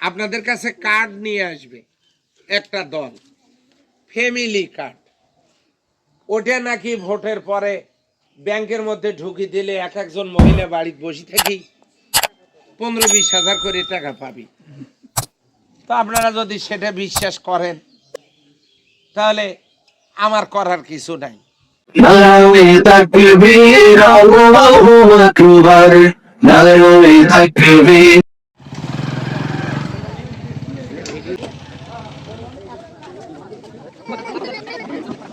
আপনাদের কাছে কার্ড নিয়ে আসবে। একটা দল। ফ্যামিলি কার্ড ওটা নাকি ভোটের পরে ব্যাংকের মধ্যে ঢুকি দিলে এক একজন মহিলা বাড়িতে বসে থাকি, পনেরো বিশ হাজার করে টাকা পাবি। তো আপনারা যদি সেটা বিশ্বাস করেন, তাহলে আমার করার কিছু নাই।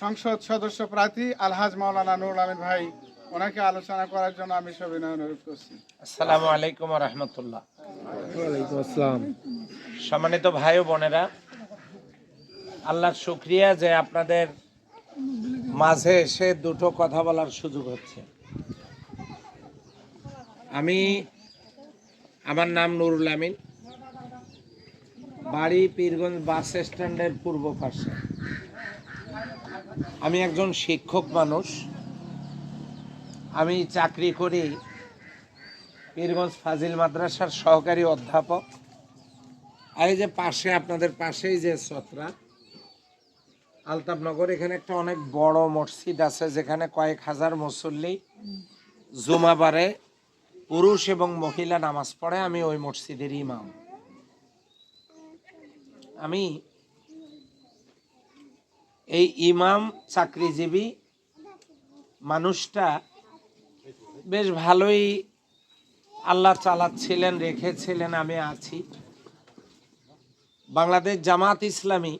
সংসদ সদস্য প্রার্থী আলহাজ মাওলানা নুরুল আমিন ভাই ওনাকে আলোচনা করার জন্য আমি সবিনয় অনুরোধ করছি। আসসালামু আলাইকুম রহমতুল্লাহ। সম্মানিত ভাই ও বোনেরা আল্লাহর শুক্রিয়া যে আপনাদের মাঝে এসে দুটো কথা বলার সুযোগ হচ্ছে। আমি আমার নাম নুরুল আমিন। বাড়ি পীরগঞ্জ বাস স্ট্যান্ডের পূর্ব পাশে। আমি একজন শিক্ষক মানুষ। আমি চাকরি করি পীরগঞ্জ ফাজিল মাদ্রাসার সহকারী অধ্যাপক। আর এই যে পাশে, আপনাদের পাশেই যে ছত্রা আলতাবনগর এখানে একটা অনেক বড় মসজিদ আছে যেখানে কয়েক হাজার মুসল্লি জুমাবারে পুরুষ এবং মহিলা নামাজ পড়ে। আমি ওই মসজিদের ইমাম। আমি এই ইমাম চাকরিজীবী মানুষটা বেশ ভালোই আল্লাহ চালাচ্ছিলেন, রেখেছিলেন, আমি আছি। বাংলাদেশ জামাত ইসলামী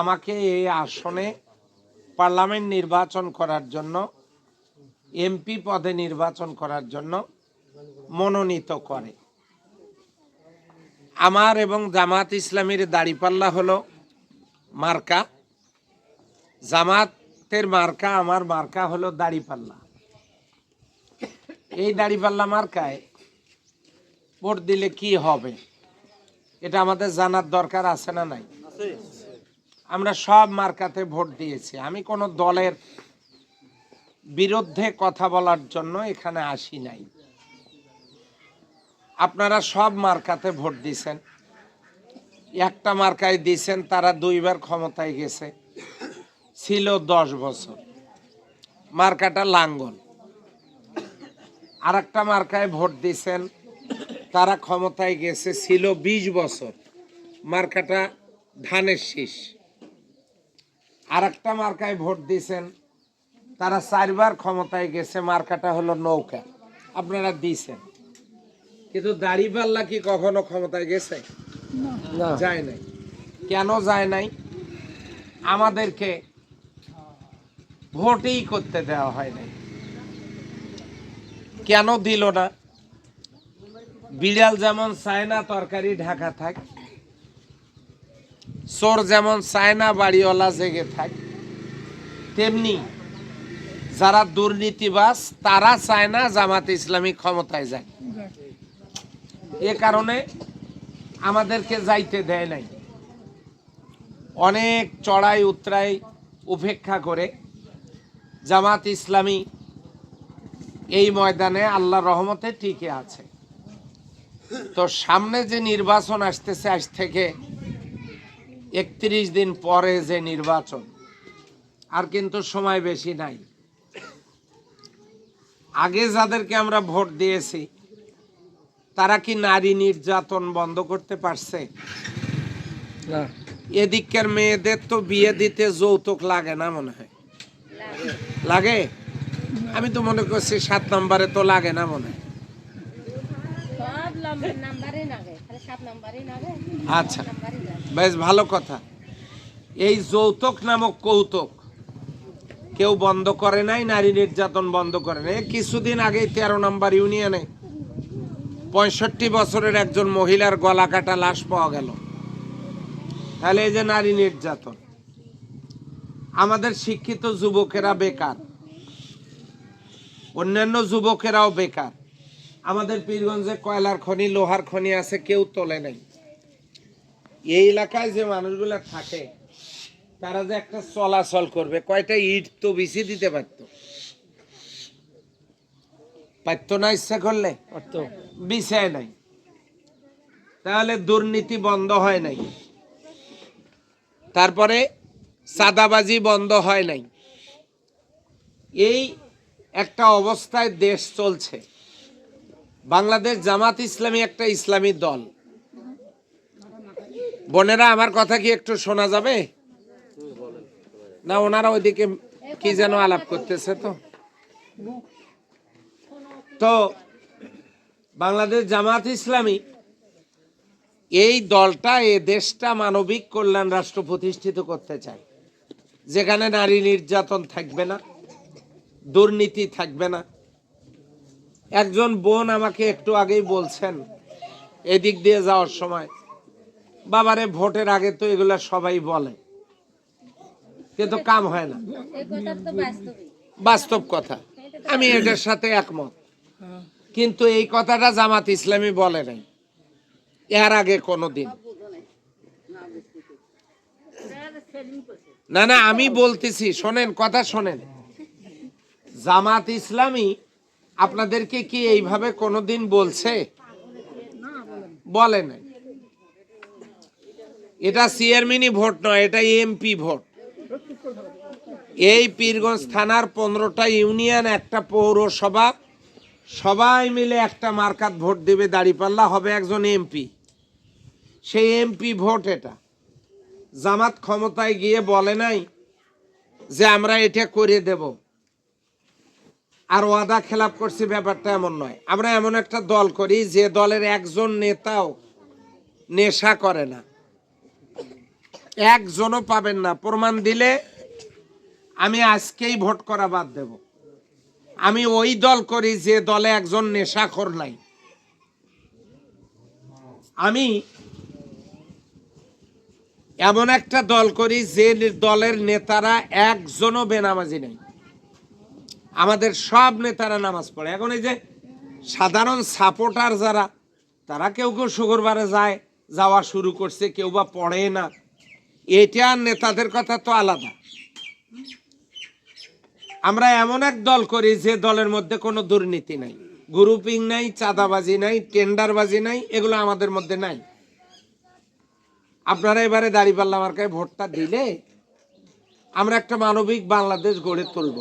আমাকে এই আসনে পার্লামেন্ট নির্বাচন করার জন্য, এমপি পদে নির্বাচন করার জন্য মনোনীত করে। আমার এবং জামাত ইসলামীর দাড়িপাল্লা হলো মার্কা। জামাতের মার্কা, আমার মার্কা হলো দাড়িপাল্লা। এই দাড়িপাল্লা মার্কায় ভোট দিলে কি হবে? এটা আমাদের জানার দরকার আছে না নাই? আমরা সব মার্কাতে ভোট দিয়েছি। আমি কোনো দলের বিরুদ্ধে কথা বলার জন্য এখানে আসি নাই। আপনারা সব মার্কাতে ভোট দিয়েছেন একটা মার্কায় দিয়েছেন তারা দুইবার ক্ষমতায় গেছে। ছিল দশ বছর। মার্কাটা লাঙ্গল। আর একটা মার্কায় ভোট দিয়েছেন তারা ক্ষমতায় গেছে, ছিল বিশ বছর। মার্কাটা ধানের শীষ। আর একটা মার্কায় ভোট দিয়েছেন তারা চারবার ক্ষমতায় গেছে, মার্কাটা হলো নৌকা। আপনারা দিয়েছেন কিন্তু দাড়িপাল্লা কি কখনো ক্ষমতায় গেছে? যায় নাই। কেন যায় নাই? আমাদেরকে ভোটেই করতে দেওয়া হয় নাই। কেন দিল না? বিড়াল যেমন চায় না তরকারি ঢাকা থাক চোর যেমন চায় না বাড়িওয়ালা জেগে থাক তেমনি যারা দুর্নীতিবাজ তারা চায় না জামাত ইসলামী ক্ষমতায় যায় এ কারণে আমাদেরকে যাইতে দেয় নাই। অনেক চড়াই উতরাই উপেক্ষা করে জামাত ইসলামী এই ময়দানে আল্লাহ রহমতে টিকে আছে। তো সামনে যে নির্বাচন আসতেছে আজ থেকে একত্রিশ দিন পরে যে নির্বাচন, আর কিন্তু সময় বেশি নাই। আগে যাদেরকে আমরা ভোট দিয়েছি তারা কি নারী নির্যাতন বন্ধ করতে পারছে? এদিককার মেয়েদের তো বিয়ে দিতে যৌতুক লাগে না মনে হয়। লাগে? আমি তো মনে করছি সাত নম্বরে তো লাগে না মনে হয়। আচ্ছা বেশ ভালো কথা। এই যৌতুক নামক কৌতুক কেউ বন্ধ করে নাই নারী নির্যাতন বন্ধ করে নাই। এই কিছুদিন আগে তেরো নম্বর ইউনিয়নে পঁয়ষট্টি বছরের একজন মহিলার গলা কাটা লাশ পাওয়া গেল। তাহলে এই যে নারী নির্যাতন। আমাদের শিক্ষিত যুবকেরা বেকার। অন্যান্য যুবকেরাও বেকার। আমাদের পীরগঞ্জে কয়লার খনি, লোহার খনি আছে, কেউ তোলে নাই। এই এলাকায় যে মানুষগুলো থাকে, তারা যে একটা চলাচল করবে, কয়টা ইট তো বেশি দিতে পারতো। পারতো না ইচ্ছা করলে? বিষয় নাই। তাহলে দুর্নীতি বন্ধ হয় নাই। তারপরে সাদাবাজি বন্ধ হয় নাই। এই একটা অবস্থায় দেশ চলছে। বাংলাদেশ জামাত ইসলামী একটা ইসলামী দল। বোনেরা আমার কথা কি একটু শোনা যাবে? না ওনারা ওইদিকে কি যেন আলাপ করতেছে তো? তো বাংলাদেশ জামাত ইসলামী এই দলটা এ দেশটা মানবিক কল্যাণ রাষ্ট্র প্রতিষ্ঠিত করতে চায়। যেখানে নারী নির্যাতন থাকবে না দুর্নীতি থাকবে না। একজন বোন আমাকে একটু আগেই বলছেন এদিক দিয়ে যাওয়ার সময় বাবারে ভোটের আগে তো এগুলা সবাই বলে। কিন্তু কাম হয় না। বাস্তব কথা। আমি এটার সাথে একমত। কিন্তু এই কথাটা জামাত ইসলামী বলে নাই। এর আগে কোনোদিন। না না, আমি বলতেছি, শোনেন, কথা শোনেন। জামাত ইসলামী আপনাদেরকে কি এইভাবে কোনোদিন বলছে? বলে নাই। এটা চেয়ারম্যানই ভোট নয়, এটা এমপি ভোট। এই পীরগঞ্জ থানার পনেরোটা ইউনিয়ন, একটা পৌরসভা সবাই মিলে একটা মার্কাত ভোট দেবে দাঁড়িপাল্লা, হবে একজন এমপি। সেই এমপি ভোট এটা। জামাত ক্ষমতায় গিয়ে বলে নাই যে আমরা এটা করে দেব। আর ওয়াদা খেলাপ করছি, ব্যাপারটা এমন নয়। আমরা এমন একটা দল করি যে দলের একজন নেতাও নেশা করে না। একজনও পাবেন না। প্রমাণ দিলে আমি আজকেই ভোট করা বাদ দেব। আমি ওই দল করি যে দলে একজন নেশাখোর নাই। আমি এমন একটা দল করি যে দলের নেতারা একজনও বেনামাজি নেই। আমাদের সব নেতারা নামাজ পড়ে। এখন এই যে সাধারণ সাপোর্টার যারা, তারা কেউ কেউ শুক্রবারে যায়, যাওয়া শুরু করছে, কেউ বা পড়ে না। এটা নেতাদের কথা তো আলাদা। আমরা এমন এক দল করি যে দলের মধ্যে কোনো দুর্নীতি নাই। গ্রুপিং নাই, চাঁদাবাজি নাই, টেন্ডারবাজি নাই, এগুলো আমাদের মধ্যে নাই। আপনারা এবারে দাঁড়িপাল্লা মার্কায় ভোটটা দিলে আমরা একটা মানবিক বাংলাদেশ গড়ে তুলব।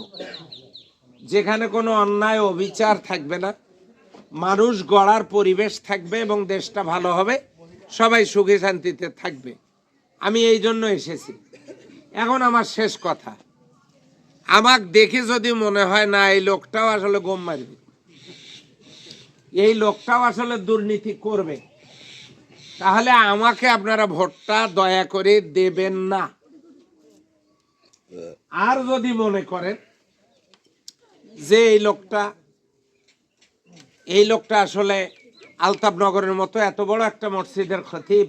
যেখানে কোনো অন্যায় অবিচার থাকবে না, মানুষ গড়ার পরিবেশ থাকবে এবং দেশটা ভালো হবে, সবাই সুখে শান্তিতে থাকবে। আমি এই জন্য এসেছি। এখন আমার শেষ কথা। আমাক দেখে যদি মনে হয়, না, এই লোকটাও আসলে গম মারবে। এই লোকটাও আসলে দুর্নীতি করবে। তাহলে আমাকে আপনারা ভোটটা দয়া করে দেবেন না। আর যদি মনে করেন যে এই লোকটা এই লোকটা আসলে আলতাবনগরের মতো এত বড় একটা মসজিদের খতিব,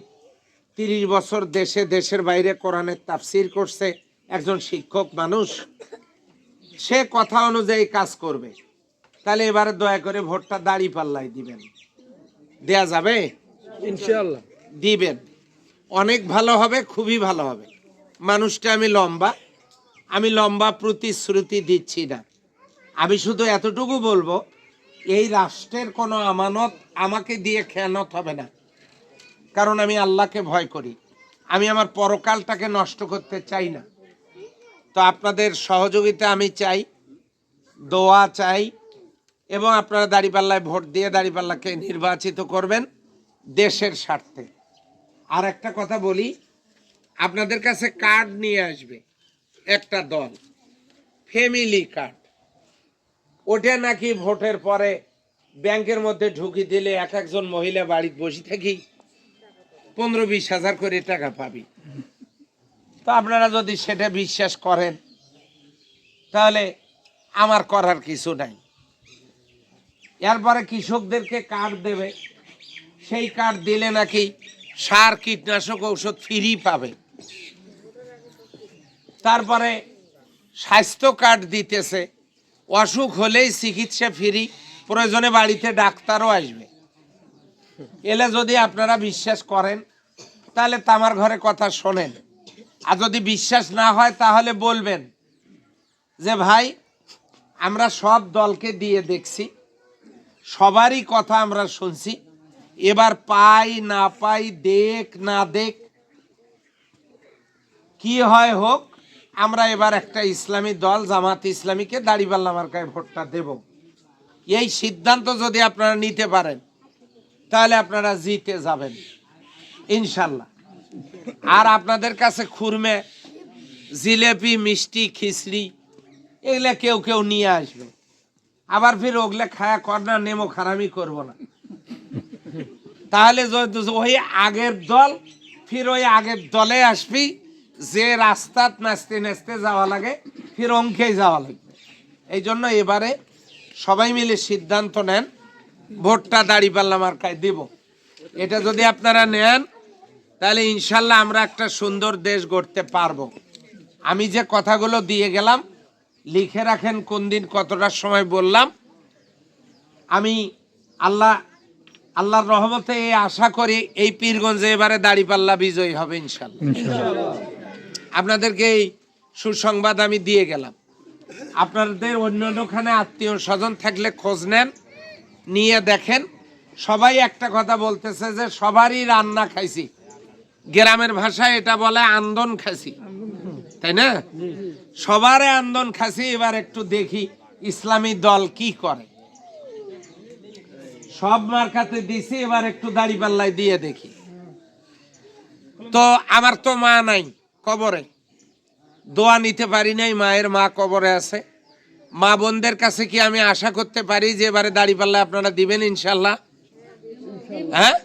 তিরিশ বছর দেশে, দেশের বাইরে কোরআনের তাফসির করছে, একজন শিক্ষক মানুষ সে কথা অনুযায়ী কাজ করবে। তাহলে এবারে দয়া করে ভোটটা দাড়ি পাল্লাই দিবেন। দেয়া যাবে? ইনশাল্লাহ দিবেন। অনেক ভালো হবে খুবই ভালো হবে। মানুষটা আমি লম্বা আমি লম্বা প্রতিশ্রুতি দিচ্ছি না। আমি শুধু এতটুকু বলব এই রাষ্ট্রের কোনো আমানত আমাকে দিয়ে খেয়ানত হবে না। কারণ আমি আল্লাহকে ভয় করি। আমি আমার পরকালটাকে নষ্ট করতে চাই না। তো আপনাদের সহযোগিতা আমি চাই, দোয়া চাই, এবং আপনারা দাঁড়িপাল্লায় ভোট দিয়ে দাঁড়িপাল্লাকে নির্বাচিত করবেন দেশের স্বার্থে। আর একটা কথা বলি, আপনাদের কাছে কার্ড নিয়ে আসবে, একটা দল, ফ্যামিলি কার্ড। ওটা নাকি ভোটের পরে ব্যাংকের মধ্যে ঢুকি দিলে এক একজন মহিলা বাড়িতে বসে থাকি, পনেরো বিশ হাজার করে টাকা পাবি। তো আপনারা যদি সেটা বিশ্বাস করেন, তাহলে আমার করার কিছু নাই। এরপরে কৃষকদেরকে কার্ড দেবে। সেই কার্ড দিলে নাকি সার, কীটনাশক ঔষধ ফ্রি পাবে। তারপরে স্বাস্থ্য কার্ড দিতেছে। অসুখ হলেই চিকিৎসা ফ্রি, প্রয়োজনে বাড়িতে ডাক্তারও আসবে। এলে যদি আপনারা বিশ্বাস করেন, তাহলে তামার ঘরে কথা শোনেন। আর যদি বিশ্বাস না হয়, তাহলে বলবেন যে, ভাই, আমরা সব দলকে দিয়ে দেখছি, সবারই কথা আমরা শুনছি, এবার পাই না পাই, দেখ না দেখ, কি হয় হোক, আমরা এবার একটা ইসলামী দল, জামাত ইসলামীকে দাড়িপাল্লা মার্কায় ভোটটা দেব। এই সিদ্ধান্ত যদি আপনারা নিতে পারেন, তাহলে আপনারা জিতে যাবেন, ইনশাল্লাহ। আর আপনাদের কাছে খুরমে, জিলেপি, মিষ্টি, খিচড়ি, এগুলা কেউ কেউ নিয়ে আসবে। আবার ফির ওগুলা খায়া কর না নেমো খারামি করব না। তাহলে ওই আগের দল, ফির ওই আগের দলে আসবি, যে রাস্তাত নাচতে নাচতে যাওয়া লাগে, ফির অঙ্কেই যাওয়া লাগবে। এই জন্য এবারে সবাই মিলে সিদ্ধান্ত নেন, ভোটটা দাঁড়িপাল্লা মার্কায় দেব। এটা যদি আপনারা নেন তাহলে ইনশাল্লাহ আমরা একটা সুন্দর দেশ গড়তে পারব। আমি যে কথাগুলো দিয়ে গেলাম লিখে রাখেন কোন দিন কতটা সময় বললাম। আমি আল্লাহ আল্লাহর রহমতে এই আশা করি এই পীরগঞ্জে এবারে দাড়িপাল্লা বিজয়ী হবে ইনশাল্লাহ। আপনাদেরকে এই সুসংবাদ আমি দিয়ে গেলাম। আপনাদের অন্য অন্যখানে আত্মীয় স্বজন থাকলে খোঁজ নেন নিয়ে দেখেন। সবাই একটা কথা বলতেছে যে সবারই রান্না খাইছি। গ্রামের ভাষায় এটা বলে আন্দন খাসি। তাই না? সবারে আন্দন খাসি, এবার একটু দেখি ইসলামী দল কি করে। সব মার্কাতে দিছি, এবার একটু দাড়ি পাল্লায় দিয়ে দেখি। তো আমার তো মা নাই কবরে। দোয়া নিতে পারি নাই, মায়ের মা কবরে আছে। মা বোনদের কাছে কি আমি আশা করতে পারি যে এবারে দাড়ি পাল্লায় আপনারা দিবেন ইনশাল্লাহ? হ্যাঁ?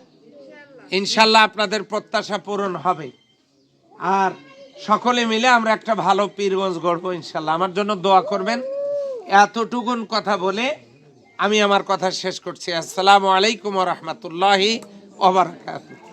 ইনশাল্লাহ আপনাদের প্রত্যাশা পূরণ হবে। আর সকলে মিলে আমরা একটা ভালো পীরগঞ্জ গড়বো ইনশাল্লাহ। আমার জন্য দোয়া করবেন। এতটুকুন কথা বলে আমি আমার কথা শেষ করছি। আসসালামু আলাইকুম রহমতুল্লাহি ওবরাকাতুহ